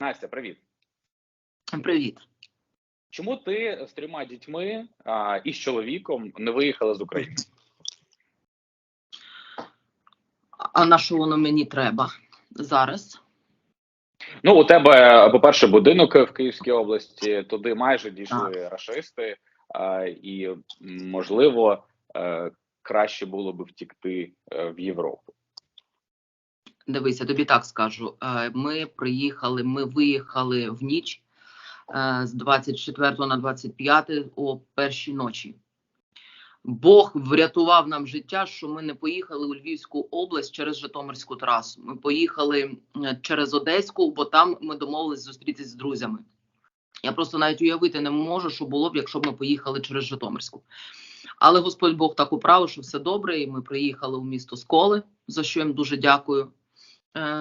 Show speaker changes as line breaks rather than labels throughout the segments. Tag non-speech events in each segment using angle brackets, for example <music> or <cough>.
Настя, привіт.
Привіт.
Чому ти з трьома дітьми а, і з чоловіком не виїхала з України?
А на що воно мені треба зараз?
Ну, у тебе, по-перше, будинок в Київській області, туди майже дійшли рашисти, а, і можливо е, краще було би втікти е, в Європу.
Дивися, тобі так скажу. Е, Ми приїхали, ми виїхали в ніч е, з 24 на 25 о першій ночі. Бог врятував нам життя, що ми не поїхали у Львівську область через Житомирську трасу. Ми поїхали е, через Одеську, бо там ми домовились зустрітись з друзями. Я просто навіть уявити не можу, що було б, якщо б ми поїхали через Житомирську. Але Господь Бог так управив, що все добре, і ми приїхали у місто Сколи, за що їм дуже дякую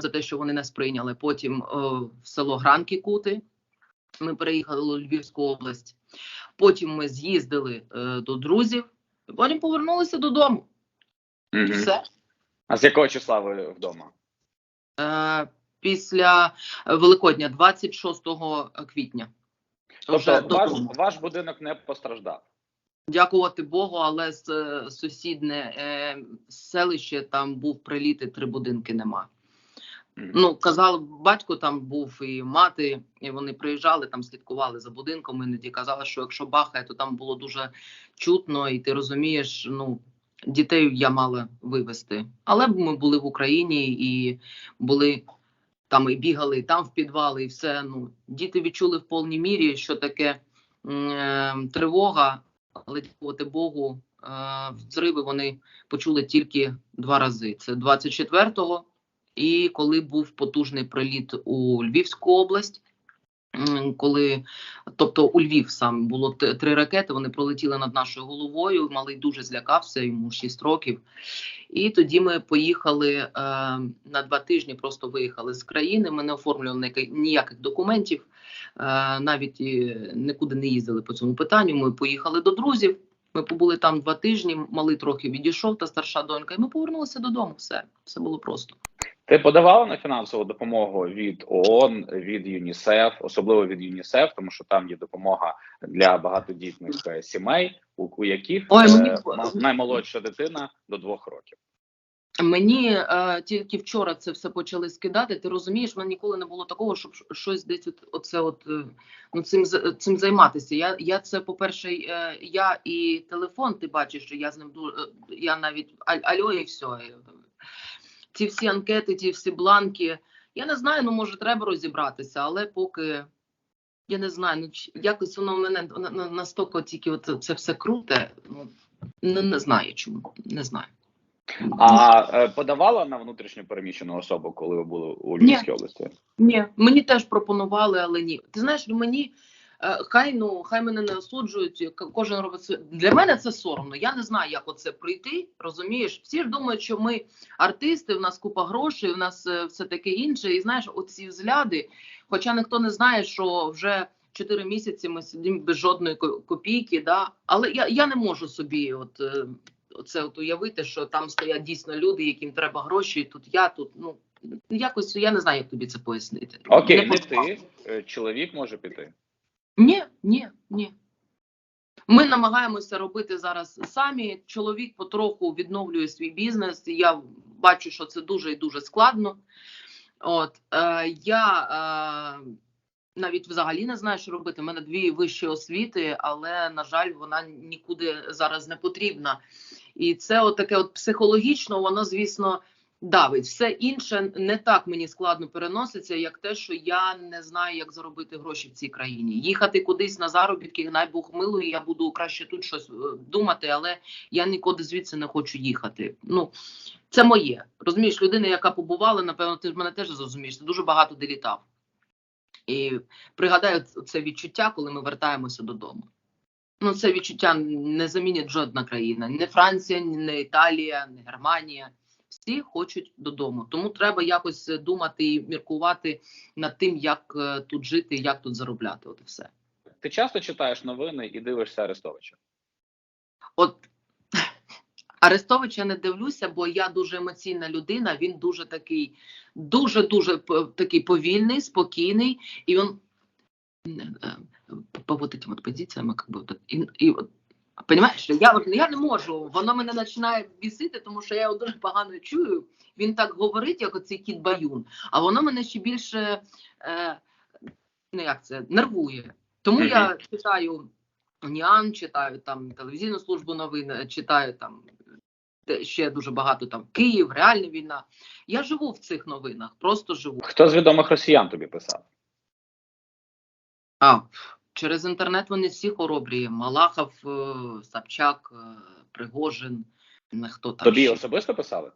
за те, що вони нас прийняли. Потім е, в село Гранки Кути. Ми переїхали у Львівську область. Потім ми з'їздили е, до друзів, і потім повернулися додому.
Мгм.
Все.
А з якого числа ви вдома?
Е, після Великодня, 26 квітня.
Тобто ваш, ваш будинок не постраждав.
Дякувати Богу, але з е, сусідне е, селище там був приліт, і три будинки нема. Ну, казали, батько там був і мати, і вони приїжджали, там слідкували за будинком. Іноді казали, що якщо бахає, то там було дуже чутно, і ти розумієш, ну дітей я мала вивезти. Але ми були в Україні і були там і бігали, і там в підвали, і все. Ну, діти відчули в повній мірі, що таке е, тривога, але дякувати Богу, е, взриви вони почули тільки два рази. Це 24-го і коли був потужний приліт у Львівську область, коли, тобто у Львів сам було три ракети, вони пролетіли над нашою головою. Малий дуже злякався, йому 6 років. І тоді ми поїхали е, на два тижні, просто виїхали з країни. Ми не оформлювали ніяких документів, е, навіть нікуди не їздили по цьому питанню. Ми поїхали до друзів. Ми побули там два тижні. Малий трохи відійшов, та старша донька, і ми повернулися додому. Все, все було просто.
Ти подавала на фінансову допомогу від ООН, від ЮНІСЕФ, особливо від ЮНІСЕФ, тому що там є допомога для багатодітних е, сімей, у, яких
Ой,
е,
мені-
наймолодша дитина до двох років.
Мені е, тільки вчора це все почали скидати. Ти розумієш, в мене ніколи не було такого, щоб щось десь от, оце от е, ну цим цим займатися. Я, я це по перше, е, я і телефон. Ти бачиш, що я з ним дуже я навіть аль- альо і все. Ці всі анкети, ті всі бланки. Я не знаю, ну може треба розібратися, але поки я не знаю, ну якось воно в мене на- на- настільки тільки от це все круте. Ну не, не знаю чому, не знаю.
А е, подавала на внутрішньо переміщену особу, коли ви були у Львівській області?
Ні, мені теж пропонували, але ні. Ти знаєш, мені хай ну хай мене не осуджують. Кожен робить своє. для мене це соромно. Я не знаю, як оце прийти. Розумієш, всі ж думають, що ми артисти, в нас купа грошей, в нас е, все таке інше. І знаєш, оці взгляди. Хоча ніхто не знає, що вже. Чотири місяці ми сидимо без жодної ко- копійки, да але я, я не можу собі, от е, оце от уявити, що там стоять дійсно люди, яким треба гроші. і Тут я тут ну якось я не знаю, як тобі це пояснити.
Окей, не
подобало.
ти, е, чоловік може піти.
Ні, ні, ні. Ми намагаємося робити зараз самі. Чоловік потроху відновлює свій бізнес. Я бачу, що це дуже і дуже складно. От е, я е, навіть взагалі не знаю, що робити. У мене дві вищі освіти, але на жаль, вона нікуди зараз не потрібна. І це от таке от психологічно, воно, звісно, давить. Все інше не так мені складно переноситься, як те, що я не знаю, як заробити гроші в цій країні. Їхати кудись на заробітки, най Бог милує, я буду краще тут щось е, думати, але я нікуди звідси не хочу їхати. Ну це моє. Розумієш, людина, яка побувала, напевно, ти мене теж зрозумієш, ти дуже багато де літав. І пригадаю це відчуття, коли ми вертаємося додому. Ну, це відчуття не замінить жодна країна. Не Франція, не Італія, не Германія. Всі хочуть додому. Тому треба якось думати і міркувати над тим, як е, тут жити, як тут заробляти. От і все.
Ти часто читаєш новини і дивишся Арестовича?
От <laughs> Арестовича не дивлюся, бо я дуже емоційна людина. Він дуже такий, дуже дуже такий повільний, спокійний, і він е, по вот этим вот позиціями, как бы, вот, і, і от, Понимаєш, я, от- я не можу, воно мене починає бісити, тому що я його дуже погано чую. Він так говорить, як оцей кіт баюн, а воно мене ще більше е, ну як це, нервує. Тому я читаю Ніан, читаю там телевізійну службу новин, е, читаю там ще дуже багато там Київ, реальна війна. Я живу в цих новинах, просто живу.
Хто з відомих росіян тобі писав?
А через інтернет вони всі хоробрі. Малахов, е, Собчак, е, Пригожин. Хто там
Тобі
ще.
особисто писали?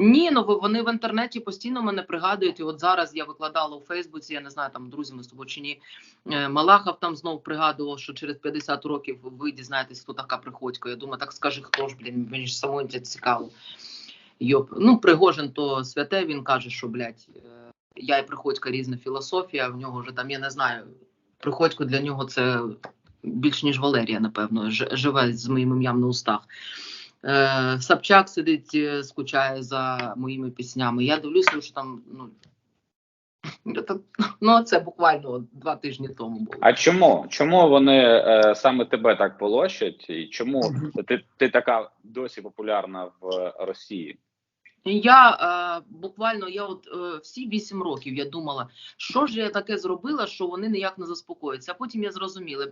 Ні, ну вони в інтернеті постійно мене пригадують. І от зараз я викладала у Фейсбуці, я не знаю, там друзі ми з тобою чи ні. е, Малахов там знов пригадував, що через 50 років ви дізнаєтесь, хто така приходько. Я думаю, так скажи, хто ж, блін, мені ж самому це цікаво. Йоп. Ну, Пригожин то святе, він каже, що, блядь, я і Приходько різна філософія, в нього вже там, я не знаю, Приходько для нього це більш ніж Валерія, напевно, живе з моїм ім'ям на устах. Е, Собчак сидить, е, скучає за моїми піснями. Я дивлюся, що там, ну, це, <laughs> ну це буквально два тижні тому було.
А чому? Чому вони е, саме тебе так полощать? І чому ти, ти така досі популярна в Росії?
Я е, буквально я от е, всі вісім років я думала, що ж я таке зробила, що вони ніяк не заспокояться. А потім я зрозуміла.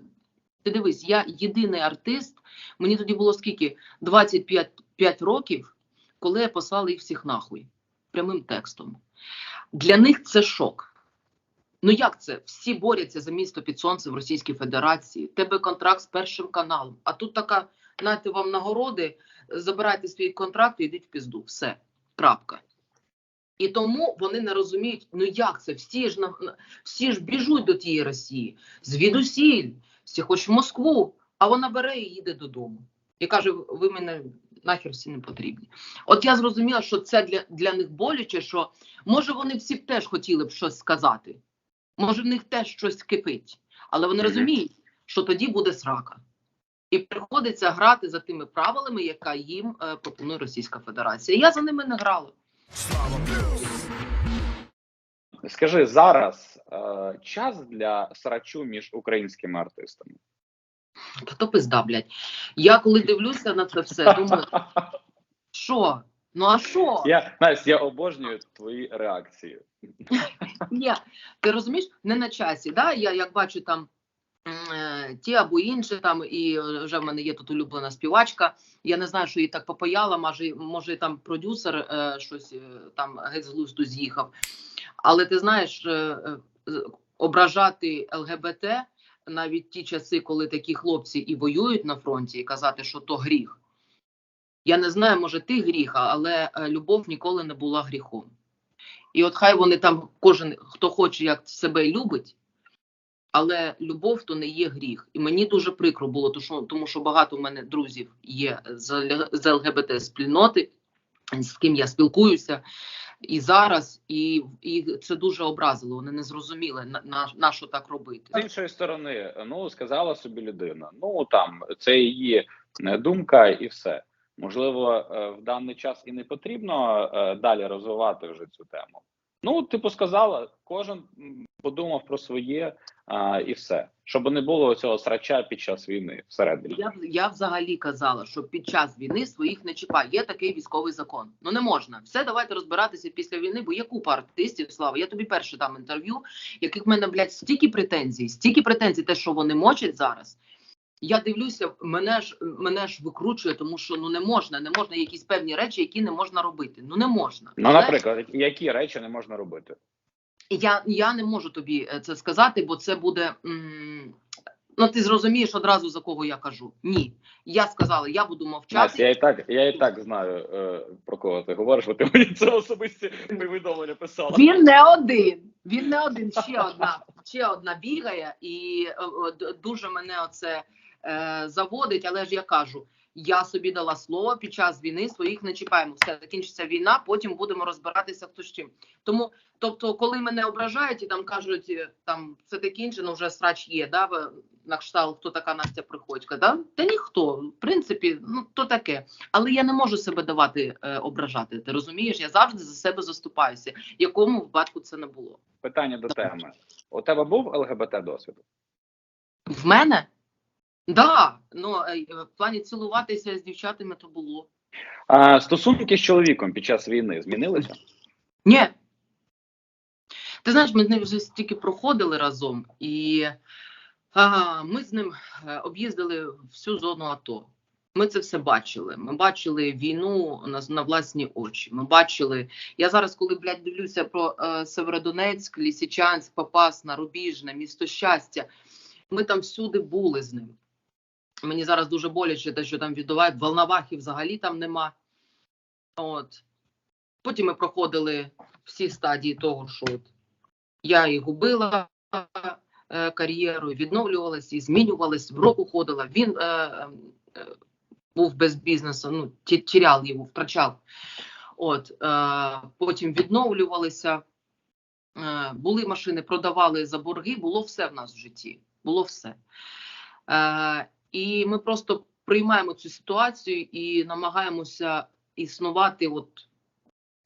Ти дивись, я єдиний артист. Мені тоді було скільки 25 5 років, коли я послала їх всіх нахуй прямим текстом. Для них це шок. Ну як це? Всі борються за місто під сонцем в Російській Федерації. Тебе контракт з першим каналом. А тут така, знаєте, вам нагороди, забирайте свій контракт і йдіть в пізду. Все, крапка. І тому вони не розуміють, ну як це? Всі ж всі ж біжуть до тієї Росії, звідусіль, всі хочуть в Москву, а вона бере і їде додому. І каже: ви мене нахер всі не потрібні. От я зрозуміла, що це для, для них боляче, що може вони всі б теж хотіли б щось сказати, може в них теж щось кипить, але вони розуміють, що тоді буде срака. І приходиться грати за тими правилами, яка їм е, пропонує Російська Федерація. Я за ними не грала.
Скажи зараз е, час для срачу між українськими артистами.
Та то пизда, блядь. Я коли дивлюся на це все, думаю, <laughs> що? Ну а що?
Я Настя, я обожнюю твої реакції. <laughs>
Ні, ти розумієш, не на часі. Да? Я як бачу там ті або інші, там і е, вже в мене є тут улюблена співачка. Я не знаю, що її так попаяло, може, може там продюсер е, щось е, там геть з глузду з'їхав. Але ти знаєш, е, е, ображати ЛГБТ навіть ті часи, коли такі хлопці і воюють на фронті, і казати, що то гріх. Я не знаю, може, ти гріх, але е, любов ніколи не була гріхом. І от хай вони там, кожен хто хоче, як себе любить, але любов то не є гріх. І мені дуже прикро було, тому що, багато в мене друзів є з, з ЛГБТ спільноти, з ким я спілкуюся і зараз, і, і це дуже образило. Вони не зрозуміли на, на, на що так робити.
З іншої сторони, ну сказала собі людина. Ну там це її е, думка, і все. Можливо, е, в даний час і не потрібно е, далі розвивати вже цю тему. Ну, типу, сказала, кожен подумав про своє а, і все, щоб не було цього срача під час війни всередині.
Я, я взагалі казала, що під час війни своїх не чіпай. Є такий військовий закон. Ну не можна. Все, давайте розбиратися після війни, бо є купа артистів. Слава. Я тобі перше дам інтерв'ю, яких в мене, блядь, стільки претензій, стільки претензій, те, що вони мочать зараз. Я дивлюся, мене ж мене ж викручує, тому що ну не можна, не можна якісь певні речі, які не можна робити. Ну не можна.
Ну, наприклад, які речі не можна робити?
Я, я не можу тобі е, це сказати, бо це буде. м, Ну, ти зрозумієш одразу за кого я кажу. Ні. Я сказала, я буду мовчати.
Настя, я і так, я і так знаю е, про кого ти говориш, бо ти мені це особисті повідомлення писала.
Він не один. Він не один. Ще одна, ще одна бігає, і е, дуже мене оце заводить. Але ж я кажу. Я собі дала слово під час війни своїх не чіпаємо. Все закінчиться війна, потім будемо розбиратися хто з чим. Тому, тобто, коли мене ображають і там кажуть, е, там це таке інше, ну вже срач є. Да? на кшталт, хто така Настя Приходько. Да? Та ніхто, в принципі, ну то таке. Але я не можу себе давати е, ображати. Ти розумієш? Я завжди за себе заступаюся. Якому випадку це не було?
Питання до теми. У тебе був ЛГБТ досвід?
В мене? Да, ну в плані цілуватися з дівчатами то було.
А, стосунки з чоловіком під час війни змінилися?
Ні. Ти знаєш, ми з ним вже стільки проходили разом, і а, ми з ним е, об'їздили всю зону АТО. Ми це все бачили. Ми бачили війну на, на власні очі. Ми бачили. Я зараз, коли блядь, дивлюся про е, Северодонецьк, Лісичанськ, Попасна, Рубіжне, місто щастя. Ми там всюди були з ним. Мені зараз дуже боляче, те, що там відбувають. Волновахи взагалі там нема. От. Потім ми проходили всі стадії того, що от я і губила е, кар'єру, і відновлювалася, і змінювалась, в року ходила. Він е, е, був без бізнесу, ну, тіряв його, втрачав. От, е, потім відновлювалися, е, були машини, продавали за борги, було все в нас в житті. Було все. Е, і ми просто приймаємо цю ситуацію і намагаємося існувати, от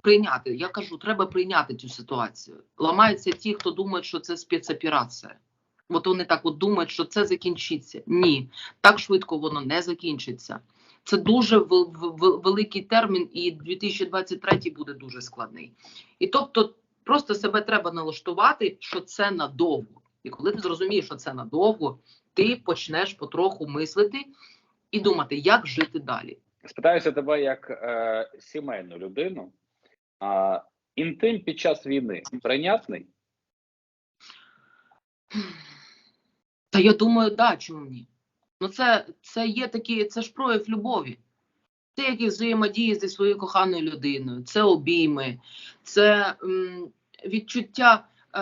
прийняти. Я кажу, треба прийняти цю ситуацію. Ламаються ті, хто думає, що це спецоперація. От вони так от думають, що це закінчиться. Ні, так швидко воно не закінчиться. Це дуже вел- вел- великий термін, і 2023 буде дуже складний. І тобто, просто себе треба налаштувати, що це надовго. І коли ти зрозумієш, що це надовго, ти почнеш потроху мислити і думати, як жити далі.
Спитаюся тебе як е, сімейну людину. А, інтим під час війни прийнятний?
Та я думаю, да, чому ні? Ну, це, це є такі, це ж прояв любові. Це якісь взаємодії зі своєю коханою людиною, це обійми, це м, відчуття е,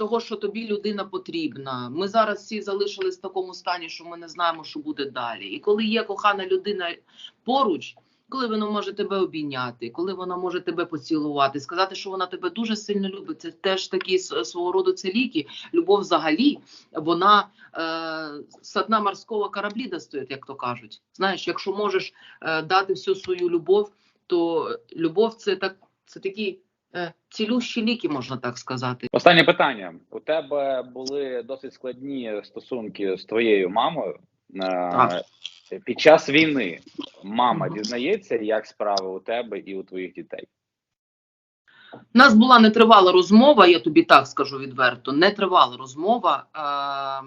того, що тобі людина потрібна. Ми зараз всі залишились в такому стані, що ми не знаємо, що буде далі. І коли є кохана людина поруч, коли вона може тебе обійняти, коли вона може тебе поцілувати, сказати, що вона тебе дуже сильно любить, це теж такі свого роду це ліки. Любов взагалі, вона е, з дна морського кораблі достає, як то кажуть. Знаєш, якщо можеш е, дати всю свою любов, то любов це так, це такі е, цілющі ліки, можна так сказати.
Останнє питання. У тебе були досить складні стосунки з твоєю мамою. Е,
Так.
під час війни мама дізнається, як справи у тебе і у твоїх дітей.
У нас була нетривала розмова, я тобі так скажу відверто. Нетривала розмова. Е,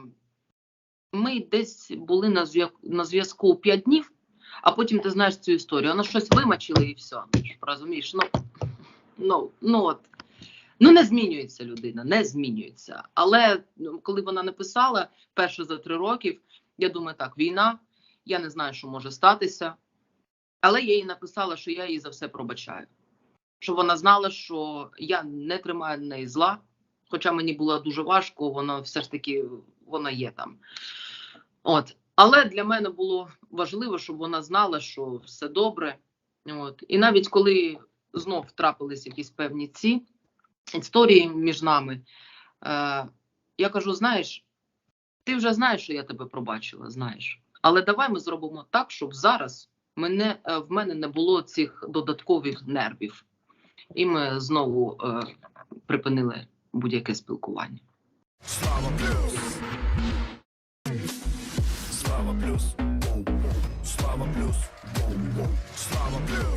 Ми десь були на на зв'язку 5 днів, а потім ти знаєш цю історію. Вона щось вимачила і все. Розумієш? Ну, ну, ну от. Ну, не змінюється людина, не змінюється. Але ну, коли вона написала перше за три роки, я думаю, так, війна, я не знаю, що може статися. Але я їй написала, що я їй за все пробачаю щоб вона знала, що я не тримаю на неї зла. Хоча мені було дуже важко, воно все ж таки воно є там. От. Але для мене було важливо, щоб вона знала, що все добре. От. І навіть коли знов трапились якісь певні ці історії між нами, е, я кажу: знаєш, ти вже знаєш, що я тебе пробачила, знаєш. Але давай ми зробимо так, щоб зараз мене, е, в мене не було цих додаткових нервів. І ми знову е, припинили будь-яке спілкування.
Слава плюс. Слава плюс. Слава плюс. Слава плюс.